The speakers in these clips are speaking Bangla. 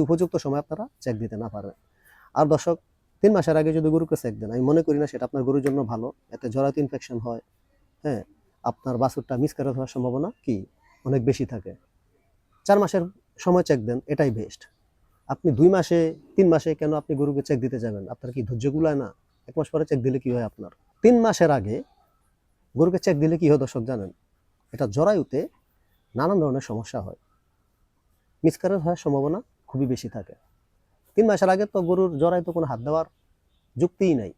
উপযুক্ত সময় আপনারা চেক দিতে না পারবেন। আর দর্শক, তিন মাসের আগে যদি গরুকে চেক দেন, আমি মনে করি না সেটা আপনার গরুর জন্য ভালো। এতে জরায়ু ইনফেকশন হয় হ্যাঁ? আপনার বাছুরটা মিসক্যারেজ হওয়ার সম্ভাবনা কি? অনেক বেশি থাকে। চার মাসের সময় চেক দেন, এটাই বেস্ট আপনি দুই মাসে, তিন মাসে কেন আপনি গরুকে চেক দিতে যাবেন? আপনার কি ধৈর্য গুলায় না? এক মাস পরে চেক দিলে কি হয় আপনার? তিন মাসের আগে গরুকে চেক দিলে কি হয় দর্শক জানেন? এটা জরায়ুতে নানান ধরনের সমস্যা হয়। মিসক্যারেজ হওয়ার সম্ভাবনা খুবই বেশি থাকে। তিন মাসের আগে তো গরুর জরায়ুতে কোনো হাত দেওয়ার যুক্তিই নাই।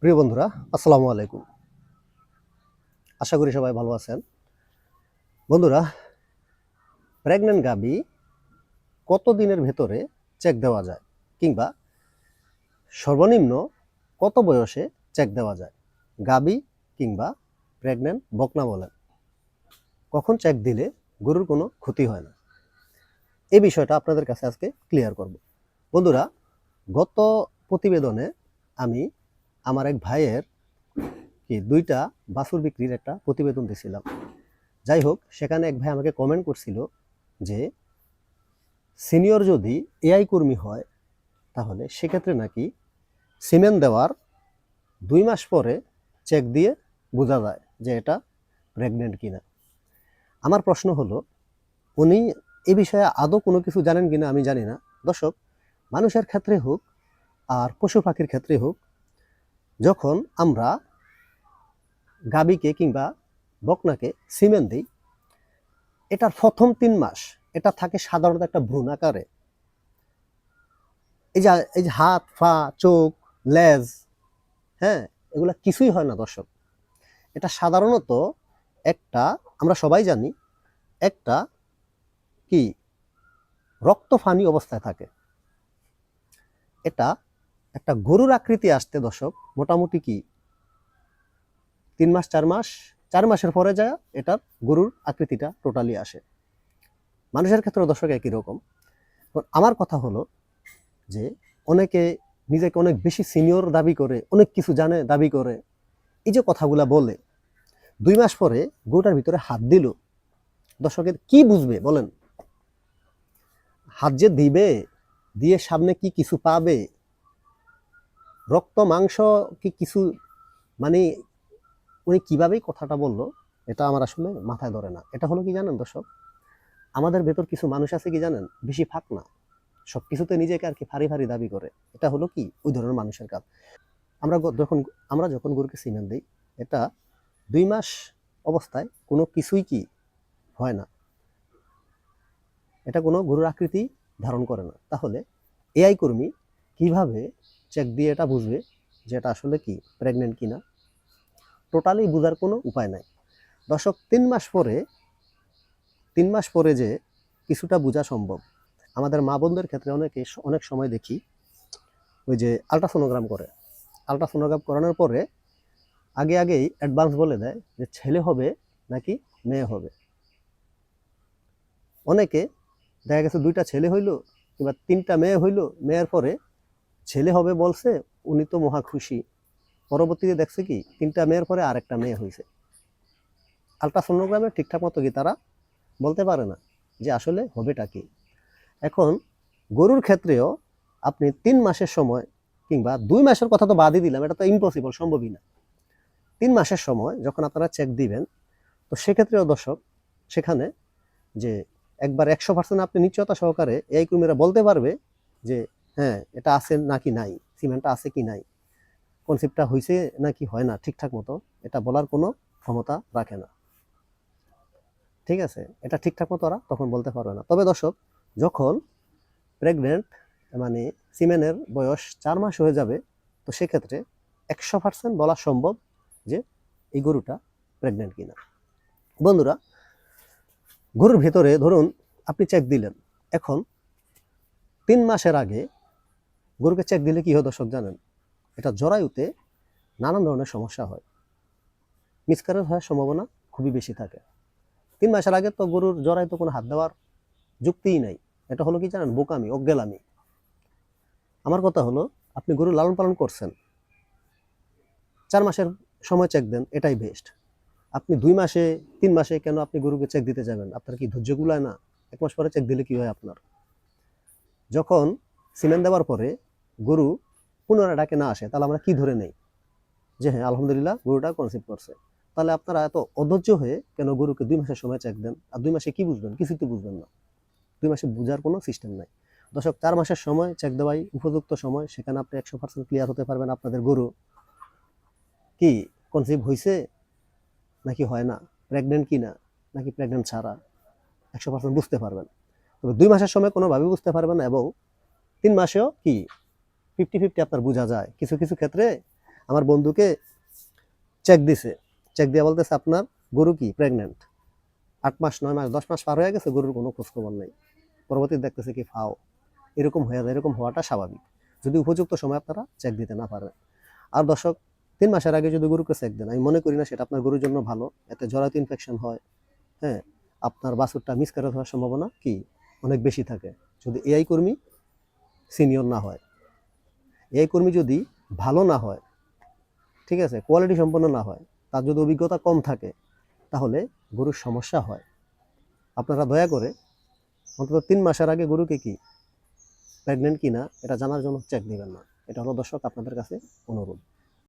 প্রিয় বন্ধুরা, আসসালামু আলাইকুম। আশা করি সবাই ভালো আছেন। বন্ধুরা, প্রেগনেন্ট গাবি কত দিনের ভেতরে চেক দেওয়া যায়? কিংবা সর্বনিম্ন কত বয়সে চেক দেওয়া যায়? গাবি কিংবা প্রেগনেন্ট বকনা বলেন। কখন চেক দিলে গরুর কোনো ক্ষতি হয় না? এই বিষয়টা আপনাদের কাছে আজকে ক্লিয়ার করব। বন্ধুরা, গত প্রতিবেদনে আমি আমার এক ভাইয়ের কি দুইটা বাছুর বিক্রির একটা প্রতিবেদন দিয়েছিলাম যাই হোক, সেখানে এক ভাই আমাকে কমেন্ট করছিল যে সিনিয়র যদি এআই কর্মী হয়, তাহলে সেক্ষেত্রে নাকি সিমেন্ট দেওয়ার দুই মাস পরে চেক দিয়ে বোঝা যায় যে এটা প্রেগনেন্ট কিনা? আমার প্রশ্ন হলো, উনি এ বিষয়ে আদৌ কোনো কিছু জানেন কিনা আমি জানি না। দর্শক, মানুষের ক্ষেত্রে হোক আর পশু পাখির ক্ষেত্রে হোক, যখন আমরা গাবিকে কিংবা বকনাকে সিমেন্ট দিই, এটার প্রথম তিন মাস এটা থাকে সাধারণত একটা ভ্রূণ আকারে। এই যে এই যে হাত, পা, চোখ, লেজ হ্যাঁ এগুলো কিছুই হয় না দর্শক। এটা সাধারণত একটা, আমরা সবাই জানি, একটা কি? রক্তফানি অবস্থায় থাকে। এটা একটা গরুর আকৃতি আসতে দর্শক, মোটামুটি কি? তিন মাস, চার মাস, চার মাসের পরে যায় এটার গরুর আকৃতিটা টোটালি আসে। মানুষের ক্ষেত্রে দর্শক একই রকম। আমার কথা হলো যে অনেকে নিজেকে অনেক বেশি সিনিয়র দাবি করে, অনেক কিছু জানে দাবি করে, এই যে কথাগুলা বলে, দুই মাস পরে গরুটার ভিতরে হাত দিল। দর্শকের কি বুঝবে বলেন? হাত যে দিবে, দিয়ে সামনে কি কিছু পাবে? রক্ত, মাংস কি কিছু মানে উনি কিভাবেই কথাটা বলল, এটা আমার আসলে মাথায় ধরে না। এটা হলো কি জানেন দর্শক? আমাদের ভেতর কিছু মানুষ আছে কি জানেন? বেশি ফাঁক না। সব কিছুতে নিজেকে আর কি ফারি ফারি দাবি করে। এটা হলো কি? ওই ধরনের মানুষের কাজ। আমরা যখন আমরা যখন গরুকে সিমেন্ট দিই, এটা দুই মাস অবস্থায় কোনো কিছুই কি হয় না। এটা কোনো গরুর আকৃতি ধারণ করে না। তাহলে এআই কর্মী কীভাবে চেক দিয়ে এটা বুঝবে যে এটা আসলে কি প্রেগনেন্ট কি না? টোটালি বোঝার কোনো উপায় নাই। দশক তিন মাস পরে, তিন মাস পরে যে কিছুটা বোঝা সম্ভব, আমাদের মা বোনদের ক্ষেত্রে অনেকে অনেক সময় দেখি, ওই যে আলট্রাসোনোগ্রাম করে। আলট্রাসোনোগ্রাম করানোর পরে আগে আগেই অ্যাডভান্স বলে দেয় যে ছেলে হবে নাকি মেয়ে হবে। অনেকে দেখা গেছে দুইটা ছেলে হইল, কিংবা তিনটা মেয়ে হইল। মেয়ের পরে ছেলে হবে বলছে, উনি তো মহা খুশি। পরবর্তীতে দেখছে কি, তিনটা মেয়ের পরে আরেকটা মেয়ে হয়েছে আলট্রাসোনোগ্রামে ঠিকঠাক মতো কি তারা বলতে পারে না যে আসলে হবেটা কি? এখন গরুর ক্ষেত্রেও আপনি তিন মাসের সময় কিংবা দুই মাসের কথা তো বাদই দিলাম, এটা তো ইম্পসিবল সম্ভবই না। তিন মাসের সময় যখন আপনারা চেক দিবেন, তো সেক্ষেত্রেও দর্শক, সেখানে যে একবার একশো পার্সেন্ট আপনি নিশ্চয়তা সহকারে এই কর্মীরা বলতে পারবে যে হ্যাঁ এটা আছে নাকি নাই? সিমেন্টটা আছে কি নাই? কনসেপ্টটা হয়েছে নাকি হয় না ঠিকঠাক মতো? এটা বলার কোনো ক্ষমতা রাখে না। ঠিক আছে? এটা ঠিকঠাক মতো ওরা তখন বলতে পারবে না। তবে দর্শক, যখন প্রেগনেন্ট মানে সিমেনের বয়স চার মাস হয়ে যাবে, তো সেক্ষেত্রে একশো পার্সেন্ট বলা সম্ভব যে এই গরুটা প্রেগনেন্ট কিনা। বন্ধুরা গরুর ভেতরে ধরুন আপনি চেক দিলেন, এখন তিন মাসের আগে গরুকে চেক দিলে কি হয় দর্শক জানেন? এটা জরায়ুতে নানান ধরনের সমস্যা হয়। মিসক্যারেজ হওয়ার সম্ভাবনা খুবই বেশি থাকে। তিন মাসের আগে তো গরুর জরায়ুতে কোনো হাত দেওয়ার যুক্তিই নাই। এটা হলো কি জানেন? বোকামি, অজ্ঞালামি। আমার কথা হলো, আপনি গরু লালন পালন করছেন, চার মাসের সময় চেক দেন, এটাই বেস্ট আপনি দুই মাসে, তিন মাসে কেন আপনি গরুকে চেক দিতে যাবেন? আপনার কি ধৈর্য গুলায় না? এক মাস পরে চেক দিলে কি হয় আপনার? যখন সিমেন্ট দেওয়ার পরে গরু পুনরায় ডাকে না আসে, তাহলে আমরা কি ধরে নেই? যে হ্যাঁ আলহামদুলিল্লাহ, গরুটা কনসিভ করছে। তাহলে আপনারা এত অধৈর্য হয়ে কেন গরুকে দুই মাসের সময় চেক দেন? আর দুই মাসে কি বুঝবেন? কিছুই তো বুঝবেন না। দুই মাসে বুঝার কোনো সিস্টেম নাই। দশক চার মাসের সময় চেক দেওয়াই উপযুক্ত সময়। সেখানে আপনি একশো পার্সেন্ট ক্লিয়ার হতে পারবেন আপনাদের গরু। কি কনসিভ হয়েছে নাকি হয় না? প্রেগনেন্ট কি না নাকি প্রেগনেন্ট ছাড়া? একশো পার্সেন্ট বুঝতে পারবেন। তবে দুই মাসের সময় কোনোভাবে বুঝতে পারবেন এবং তিন মাসেও কি? ফিফটি ফিফটি আপনার বোঝা যায়। কিছু কিছু ক্ষেত্রে আমার বন্ধুকে চেক দিছে। চেক দিয়ে বলতেছে, আপনার গরু কি প্রেগনেন্ট আট মাস, নয় মাস, দশ মাস পার হয়ে গেছে, গরুর কোনো খোঁজখবর নেই। পরবর্তী দেখতেছে কি ফাও। এরকম হয়ে যায়, এরকম হওয়াটা স্বাভাবিক। যদি উপযুক্ত সময় আপনারা চেক দিতে না পারেন। আর দর্শক তিন মাসের আগে যদি গরুকে চেক দেন, আমি মনে করি না সেটা আপনার গরুর জন্য ভালো। এতে জরায়ু ইনফেকশন হয় হ্যাঁ? আপনার বাছুরটা মিসক্যারেজ হওয়ার সম্ভাবনা কি? অনেক বেশি থাকে। যদি এআই কর্মী সিনিয়র না হয় এআই কর্মী যদি ভালো না হয়, ঠিক আছে কোয়ালিটি সম্পন্ন না হয়, তার যদি অভিজ্ঞতা কম থাকে, তাহলে গরুর সমস্যা হয়। আপনারা দয়া করে অন্তত তিন মাসের আগে গরুকে কি প্রেগনেন্ট কিনা, এটা জানার জন্য চেক দিবেন না। এটা হলো দর্শক আপনাদের কাছে অনুরোধ।